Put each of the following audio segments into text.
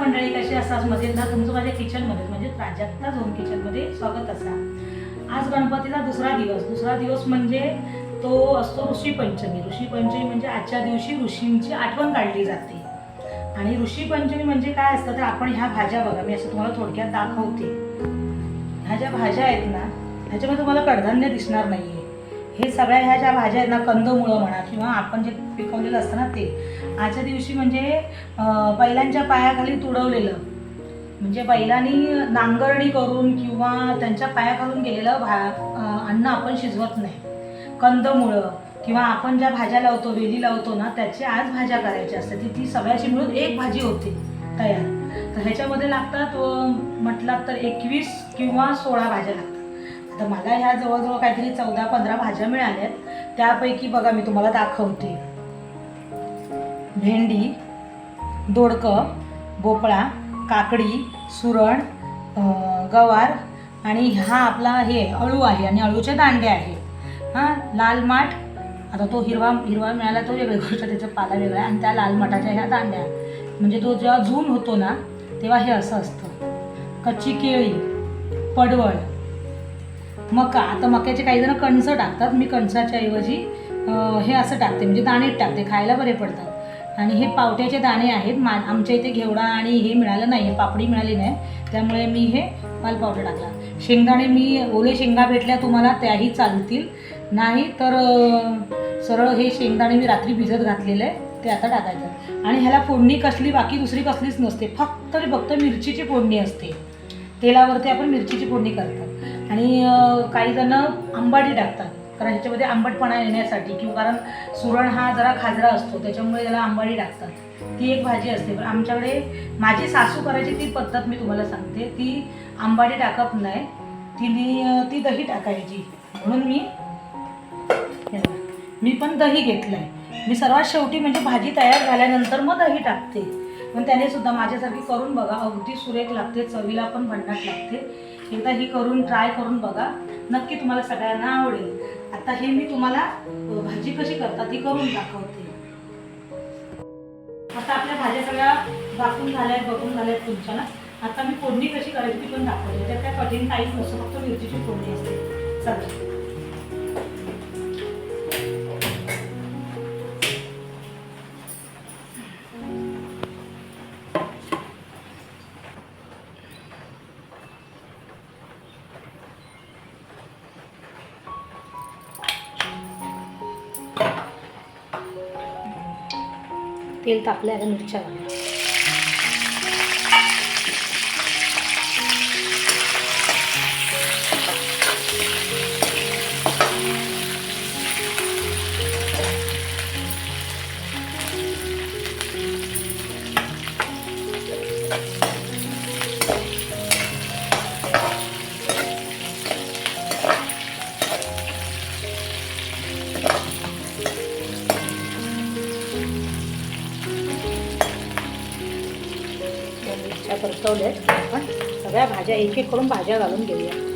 मंडळी कशी असतात? मजेदार तुमचं माझ्या किचनमध्ये म्हणजे प्राजक्ता झोन किचनमध्ये स्वागत असा आज गणपतीचा दुसरा दिवस. दुसरा दिवस म्हणजे तो असतो ऋषी पंचमी. ऋषी पंचमी म्हणजे आजच्या दिवशी ऋषींची आठवण काढली जाते. आणि ऋषी पंचमी म्हणजे काय असतं? तर आपण ह्या भाज्या बघा. मी असं तुम्हाला थोडक्यात दाखवते. ह्या ज्या भाज्या आहेत ना ह्याच्यामध्ये तुम्हाला कडधान्य दिसणार नाहीये. हे सगळ्या ह्या ज्या भाज्या आहेत ना कंदमुळं म्हणा किंवा आपण जे पिकवलेलं असतं ना ते आजच्या दिवशी म्हणजे बैलांच्या पायाखाली तुडवलेलं म्हणजे बैलांनी नांगरणी करून किंवा त्यांच्या पायाखालून गेलेलं भा अन्न आपण शिजवत नाही. कंदमुळं किंवा आपण ज्या भाज्या लावतो वेली लावतो ना त्याची आज भाज्या करायच्या असतात ती ती सगळ्याची मिळून एक भाजी होते तयार. तर ह्याच्यामध्ये लागतात म्हटलात तर एकवीस किंवा सोळा भाज्या लागतात. तर मला ह्या जवळजवळ काहीतरी चौदा पंधरा भाज्या मिळाल्यात. त्यापैकी बघा मी तुम्हाला दाखवते. भेंडी दोडकं भोपळा काकडी सुरण गवार आणि हा आपला हे अळू आहे आणि अळूचे दांडे आहे. हां लाल माठ. आता तो हिरवा हिरवा मिळाला तो वेगळी गोष्ट त्याचा पाला वेगळा आणि त्या लाल माठाच्या ह्या दांड्या म्हणजे तो जेव्हा झूम होतो ना तेव्हा हे असं असतं. कच्ची केळी पडवळ मका. आता मक्याचे काही जण कणसं टाकतात. मी कणसाच्या ऐवजी हे असं टाकते. म्हणजे दाणे टाकते. खायला बरे पडतात. आणि हे पावट्याचे दाणे आहेत. मा आमच्या इथे घेवडा आणि हे मिळालं नाही. पापडी मिळाली नाही. त्यामुळे मी हे पाल पावडर टाकला. शेंगदाणे मी ओले शेंगा भेटल्या तुम्हाला त्याही चालतील. नाही तर सरळ हे शेंगदाणे मी रात्री भिजत घातलेले आहे ते आता टाकायचं आणि ह्याला फोडणी कसली बाकी दुसरी कसलीच नसते. फक्त फक्त मिरचीची फोडणी असते. तेलावरती आपण मिरचीची फोडणी करतात. आणि अं, काही जण आंबाडी टाकतात. कारण ह्याच्यामध्ये आंबटपणा येण्यासाठी किंवा कारण सुरण हा जरा खाजरा असतो त्याच्यामुळे त्याला आंबाडी टाकतात. ती एक भाजी असते. पण आमच्याकडे माझी सासू करायची ती पद्धत मी तुम्हाला सांगते. ती आंबाडी टाकत नाही. तिने ती दही टाकायची. म्हणून मी मी पण दही घेतलं आहे मी सर्वात शेवटी म्हणजे भाजी तयार झाल्यानंतर मग दही टाकते. पण त्याने सुद्धा माझ्यासारखी करून बघा. अगदी सुरेख लागते चवीला पण भन्नाट लागते. एकदा ही करून ट्राय करून बघा. नक्की तुम्हाला सगळ्यांना आवडेल. आता हे मी तुम्हाला भाजी कशी करतात ती करून दाखवते. आता आपल्या भाज्या सगळ्या वाकून झाल्यात बघून झाल्यात तुमच्या ना. आता मी फोडणी कशी करायची ती पण दाखवते. त्यात काय कठीण काहीच नसतं. फक्त मिरचीची फोडणी असते. चला. तेल तापलं आता मिरच्या घालूया या मिरच्या आपण सगळ्या भाज्या एक एक करून भाज्या घालून घेऊया.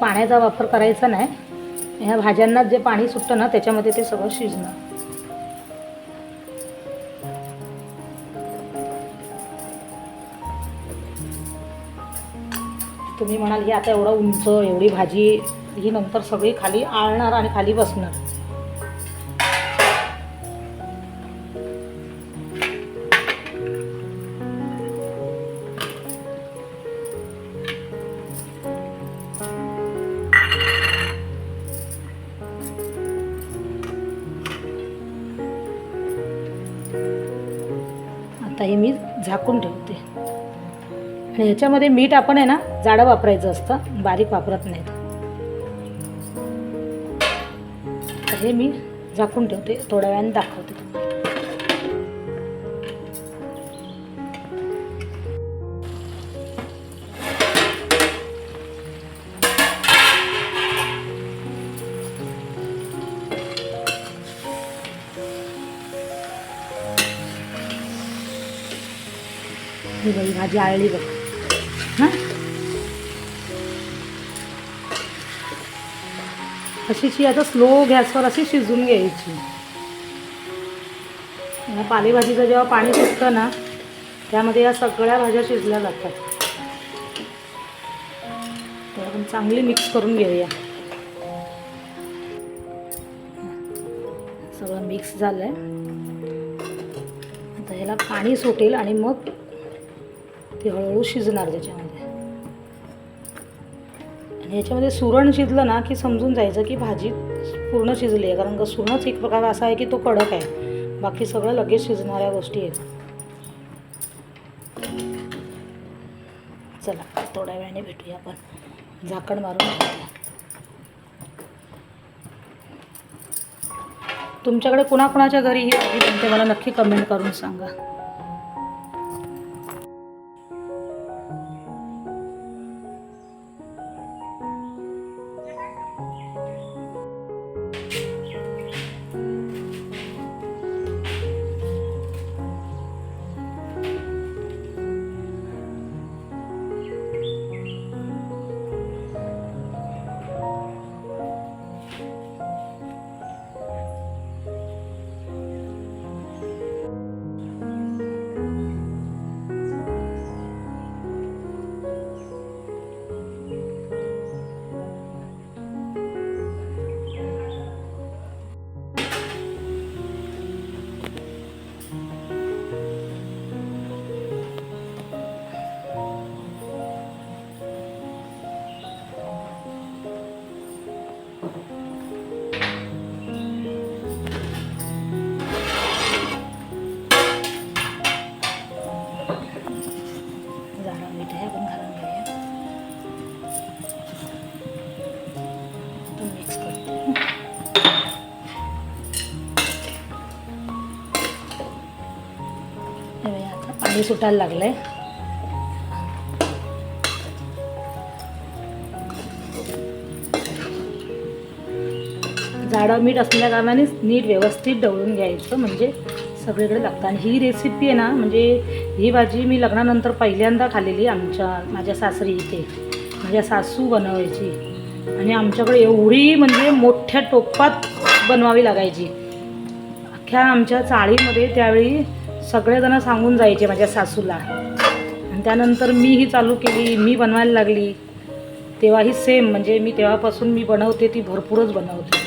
पाण्याचा वापर करायचा नाही. ह्या भाज्यांना जे पाणी सुटतं ना त्याच्यामध्ये ते सगळं शिजणं तुम्ही म्हणाल की आता एवढं उंच एवढी भाजी ही नंतर सगळी खाली आळणार आणि खाली बसणार. आता हे मी झाकून ठेवते. आणि ह्याच्यामध्ये मीठ आपण आहे ना जाडं वापरायचं असतं बारीक वापरत नाहीत. हे मी झाकून ठेवते थोड्या वेळाने दाखवते. ही बघ भाजी आळली बघ हां? अशीची आता स्लो गॅसवर अशी शिजून घ्यायची. पालेभाजीचं जेव्हा पाणी सुटतं ना त्यामध्ये या सगळ्या भाज्या शिजल्या जातात. तर आपण चांगली मिक्स करून घेऊया. सगळं मिक्स झालं आहे आता ह्याला पाणी सुटेल आणि मग ते हळूहळू शिजणार त्याच्यामध्ये. आणि ह्याच्यामध्ये सुरण शिजलं ना की समजून जायचं की भाजी पूर्ण शिजली आहे. कारण का सुरणच एक प्रकार असा आहे की तो कडक आहे. बाकी सगळं लगेच शिजणाऱ्या गोष्टी आहेत. चला थोड्या वेळाने भेटूया आपण. झाकण मारून तुमच्याकडे कुणाकुणाच्या घरी ही भाजी बनते? मला नक्की कमेंट करून सांगा. पाणी सुटायला आहे जाडं मीठ असल्या कारणाने नीट व्यवस्थित ढवळून घ्यायचं म्हणजे सगळीकडे लागतं. आणि ही रेसिपी आहे ना म्हणजे ही भाजी मी लग्नानंतर पहिल्यांदा खाल्लेली आमच्या माझ्या सासरी इथे. माझ्या सासू बनवायची. आणि आमच्याकडे एवढी म्हणजे मोठ्या टोपात बनवावी लागायची. अख्ख्या आमच्या चाळीमध्ये त्यावेळी सगळेजण सांगून जायचे माझ्या सासूला. आणि त्यानंतर मी ही चालू केली मी बनवायला लागली. तेव्हाही सेम म्हणजे मी तेव्हापासून मी बनवते ती भरपूरच बनवते.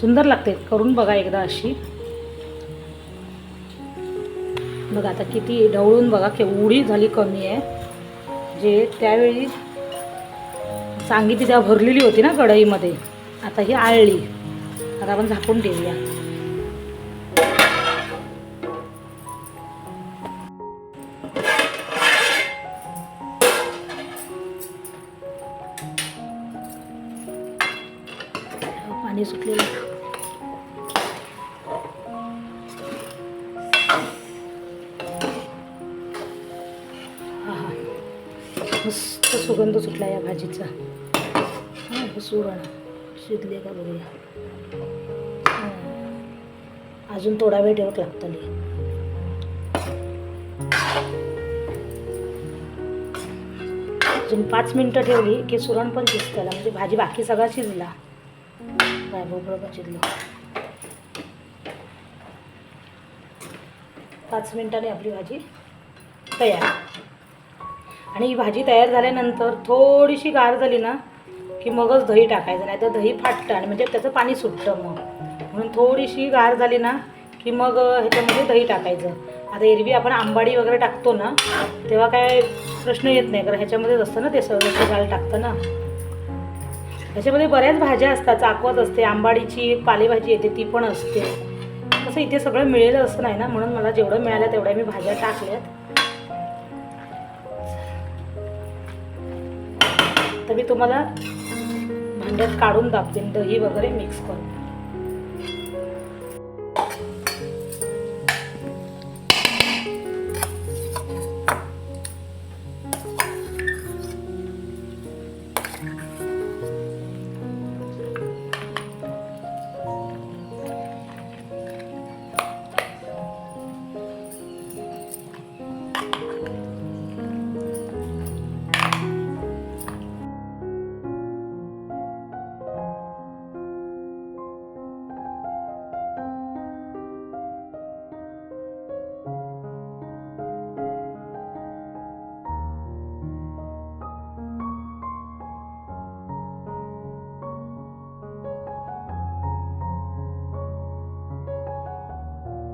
सुंदर लागते करून बघा एकदा अशी. बघा आता किती ढवळून बघा केवढी झाली कमी आहे. जे त्यावेळी सांगितली तेव्हा भरलेली होती ना कढईमध्ये. आता ही आळली. आता आपण झाकून ठेवूया. मस्त सुगंध सुटला या भाजीचा. हा, सुरण शिजले का बघूया अजून थोडा वेळ ठेवत लागतली अजून पाच मिनटं ठेवली की सुरण पण शिजतं म्हणजे भाजी बाकी सगळा शिजला. काय भोपळं पण शिजलं. पाच मिनटाने आपली भाजी तयार. आणि ही भाजी तयार झाल्यानंतर थोडीशी गार झाली ना की मगच दही टाकायचं नाही तर दही फाटतं आणि म्हणजे त्याचं पाणी सुटतं मग. म्हणून थोडीशी गार झाली ना की मग ह्याच्यामध्ये दही टाकायचं. आता एरवी आपण आंबाडी वगैरे टाकतो ना तेव्हा काय प्रश्न येत नाही कारण ह्याच्यामध्येच असतं ना ते सगळं गाळ टाकतं ना. ह्याच्यामध्ये बऱ्याच भाज्या असतात चाकवत असते आंबाडीची पालेभाजी येते ती पण असते. तसं इथे सगळं मिळेल असं नाही ना म्हणून मला जेवढं मिळालं तेवढ्या मी भाज्या टाकल्यात. तर मी तुम्हाला भांड्यात काढून दाखवेन दही वगैरे मिक्स करून